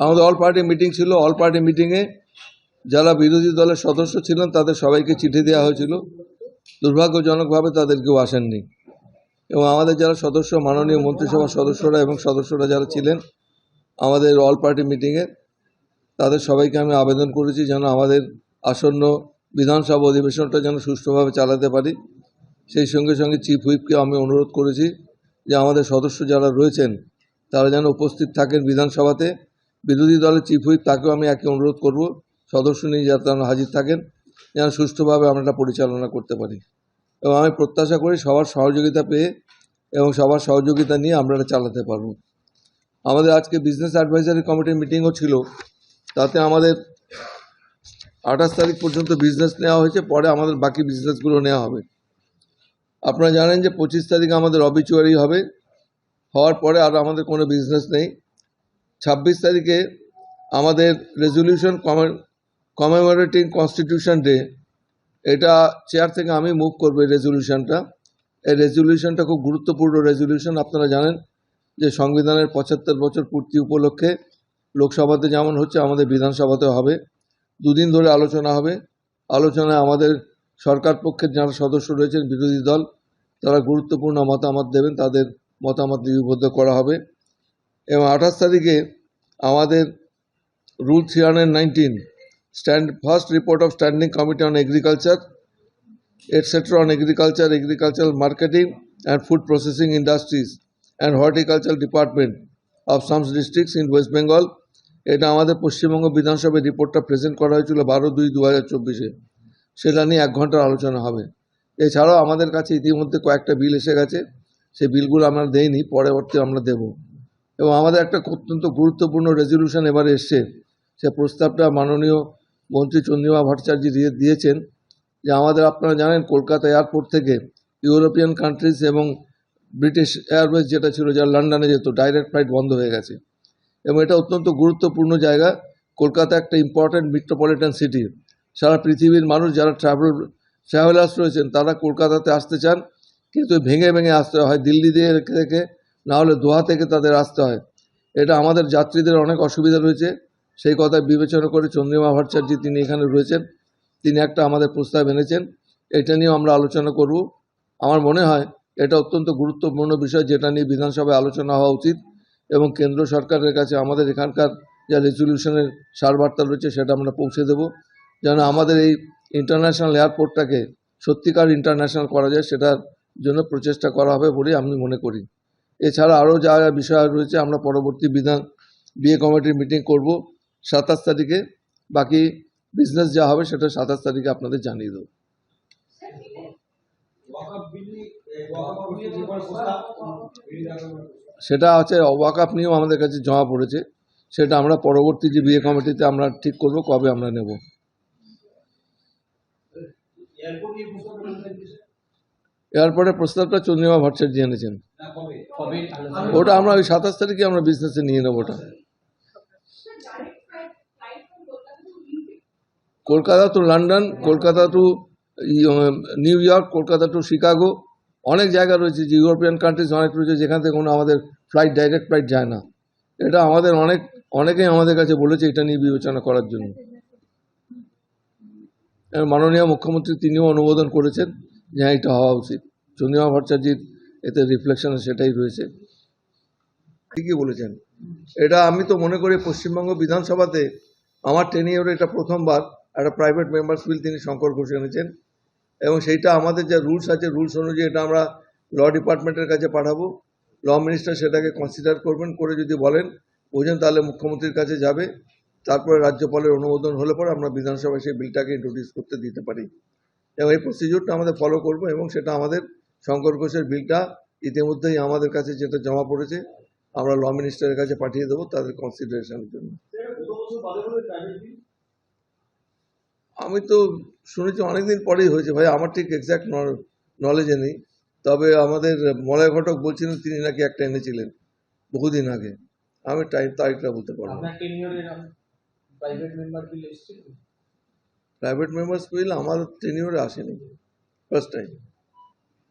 আমাদের all party meeting ছিল all party মিটিংয়ে যারা বিরোধী দলের সদস্য ছিলেন তাদের সবাইকে চিঠি দেওয়া হয়েছিল। দুর্ভাগ্যজনকভাবে তাদের কেউ আসেননি। এবং আমাদের যারা সদস্য, মাননীয় মন্ত্রিসভার সদস্যরা এবং সদস্যরা যারা ছিলেন আমাদের অল পার্টি মিটিংয়ে তাদের সবাইকে আমি আবেদন করেছি যেন আমাদের আসন্ন বিধানসভা অধিবেশনটা যেন সুষ্ঠুভাবে চালাতে পারি। সেই সঙ্গে সঙ্গে চিফ হুইপকে আমি অনুরোধ করেছি যে আমাদের সদস্য যারা রয়েছেন, তারা যেন উপস্থিত থাকেন বিধানসভাতে। বিরোধী দলের চিফ হুইপ তাকেও আমি একই অনুরোধ করব, সদস্য নিয়ে যাতে হাজির থাকেন, যেন সুষ্ঠুভাবে আমরা এটা পরিচালনা করতে পারি। এবং আমি প্রত্যাশা করি সবার সহযোগিতা পেয়ে এবং সবার সহযোগিতা নিয়ে আমরা এটা চালাতে পারব। আমাদের আজকে বিজনেস অ্যাডভাইজারি কমিটির মিটিংও ছিল, তাতে আমাদের আঠাশ তারিখ পর্যন্ত বিজনেস নেওয়া হয়েছে, পরে আমাদের বাকি বিজনেসগুলো নেওয়া হবে। আপনারা জানেন যে পঁচিশ তারিখ আমাদের অবিচুয়ারি হবে, হওয়ার পরে আর আমাদের কোনো বিজনেস নেই। ছাব্বিশ তারিখে আমাদের রেজলিউশন কমেমোরেটিং কনস্টিটিউশন ডে এটা চেয়ার থেকে আমি মুভ করব এই রেজলিউশনটা। এই রেজলিউশনটা খুব গুরুত্বপূর্ণ রেজলিউশন, আপনারা জানেন যে সংবিধানের পঁচাত্তর বছর পূর্তি উপলক্ষে লোকসভাতে যেমন হচ্ছে, আমাদের বিধানসভাতে হবে। দুদিন ধরে আলোচনা হবে। আলোচনায় আমাদের সরকার পক্ষের যারা সদস্য রয়েছেন, বিরোধী দল, তারা গুরুত্বপূর্ণ মতামত দেবেন, তাদের মতামত লিপিবদ্ধ করা হবে। এবং আঠাশ তারিখে আমাদের rule three hundred nineteen, stand, first report of standing committee on agriculture etc. On agriculture agricultural marketing and food processing industries and horticultural department of Shams districts in West Bengal এটা আমাদের পশ্চিমবঙ্গ বিধানসভায় রিপোর্টটা প্রেজেন্ট করা হয়েছিল বারো দুই দু হাজার চব্বিশে, সেটা নিয়ে এক ঘণ্টার আলোচনা হবে। এছাড়াও আমাদের কাছে ইতিমধ্যে কয়েকটা বিল এসে গেছে। সেই বিলগুলো আমরা দেইনি, পরবর্তী আমরা দেব। এবং আমাদের একটা অত্যন্ত গুরুত্বপূর্ণ রেজলিউশন এবার এসছে। সে প্রস্তাবটা মাননীয় মন্ত্রী চন্দ্রিমা ভট্টাচার্য দিয়ে দিয়েছেন যে আমাদের আপনারা জানেন কলকাতা এয়ারপোর্ট থেকে ইউরোপিয়ান কান্ট্রিজ এবং ব্রিটিশ এয়ারওয়েজ যেটা ছিল, যা লন্ডনে যেত ডাইরেক্ট ফ্লাইট বন্ধ হয়ে গেছে। এবং এটা অত্যন্ত গুরুত্বপূর্ণ জায়গা। কলকাতা একটা ইম্পর্ট্যান্ট মেট্রোপলিটন সিটি সারা পৃথিবীর মানুষ যারা ট্রাভেল ট্রাভেলার্স রয়েছেন, তারা কলকাতাতে আসতে চান। কিন্তু ভেঙে ভেঙে আসতে হয়। দিল্লি দিয়ে রেখে রেখে না হলে দোহা থেকে তাদের আসতে হয়। এটা আমাদের যাত্রীদের অনেক অসুবিধা রয়েছে। সেই কথা বিবেচনা করে চন্দ্রিমা ভট্টাচার্য তিনি এখানে রয়েছেন। তিনি একটা আমাদের প্রস্তাব এনেছেন। এটা নিয়েও আমরা আলোচনা করব। আমার মনে হয় এটা অত্যন্ত গুরুত্বপূর্ণ বিষয় যেটা নিয়ে বিধানসভায় আলোচনা হওয়া উচিত এবং কেন্দ্র সরকারের কাছে আমাদের এখানকার যা রেজলিউশনের সারবার্তা রয়েছে সেটা আমরা পৌঁছে দেব। যেন আমাদের এই ইন্টারন্যাশনাল এয়ারপোর্টটাকে সত্যিকার ইন্টারন্যাশনাল করা যায়, সেটার জন্য প্রচেষ্টা করা হবে বলে আমি মনে করি। এছাড়া আরও যা যা বিষয় রয়েছে, আমরা পরবর্তী বিধান, বিয়ে কমিটির মিটিং করব। সাতাশ তারিখে বাকি বিজনেস যা হবে সেটা সাতাশ তারিখে আপনাদের জানিয়ে দেবো। সেটা আছে ওয়াকআপ নিয়েও আমাদের কাছে জমা পড়েছে। সেটা আমরা পরবর্তী যে বিয়ে কমিটিতে আমরা ঠিক করব, কবে আমরা নেব। এরপরে প্রস্তাবটা চন্দ্রিমা ভট্টাচার্য এনেছেন। ওটা আমরা ওই সাতাশ তারিখে আমরা বিজনেসে নিয়ে নেব ওটা। Kolkata to London Kolkata to New York Kolkata to Chicago অনেক জায়গা রয়েছে, যে ইউরোপিয়ান কান্ট্রিজ অনেক রয়েছে, যেখান থেকে কোনো আমাদের ফ্লাইট ডাইরেক্ট ফ্লাইট যায় না। এটা আমাদের অনেক, অনেকেই আমাদের কাছে বলেছে এটা নিয়ে বিবেচনা করার জন্য। মাননীয় মুখ্যমন্ত্রী তিনিও অনুমোদন করেছেন। এটা হওয়া উচিত। চন্দ্রিমা ভট্টাচার্যের এতে রিফ্লেকশন সেটাই রয়েছে। ঠিকই বলেছেন। এটা আমি তো মনে করি পশ্চিমবঙ্গ বিধানসভাতে আমার টেনিওরে এটা প্রথমবার একটা প্রাইভেট মেম্বার্স বিল তিনি শঙ্কর ঘোষ এনেছেন এবং সেইটা আমাদের যা রুলস আছে রুলস অনুযায়ী এটা আমরা ল ডিপার্টমেন্টের কাছে পাঠাবো। ল মিনিস্টার সেটাকে কনসিডার করবেন, করে যদি বলেন, বোঝেন তাহলে মুখ্যমন্ত্রীর কাছে যাবে। তারপরে রাজ্যপালের অনুমোদন হলে পরে আমরা বিধানসভায় সেই বিলটাকে ইন্ট্রোডিউস করতে দিতে পারি। এবং এই প্রসিডিউরটা আমাদের ফলো করব এবং সেটা আমাদের শঙ্কর ঘোষের বিলটা ইতিমধ্যেই আমাদের কাছে যেটা জমা পড়েছে, আমরা ল মিনিস্টারের কাছে পাঠিয়ে দেবো তাদের কনসিডারেশনের জন্য। আমি তো শুনেছি অনেকদিন পরেই হয়েছে ভাই, আমার ঠিক এক্স্যাক্ট নলেজে নেই। তবে আমাদের মলয় ঘটক বলছিলেন, তিনি নাকি একটা এনেছিলেন বহুদিন আগে। আমি টাইম তারিখটা বলতে পারব আপনার টেনিয়রে প্রাইভেট মেম্বার বিল এসেছিল প্রাইভেট মেম্বার্স বিল আমার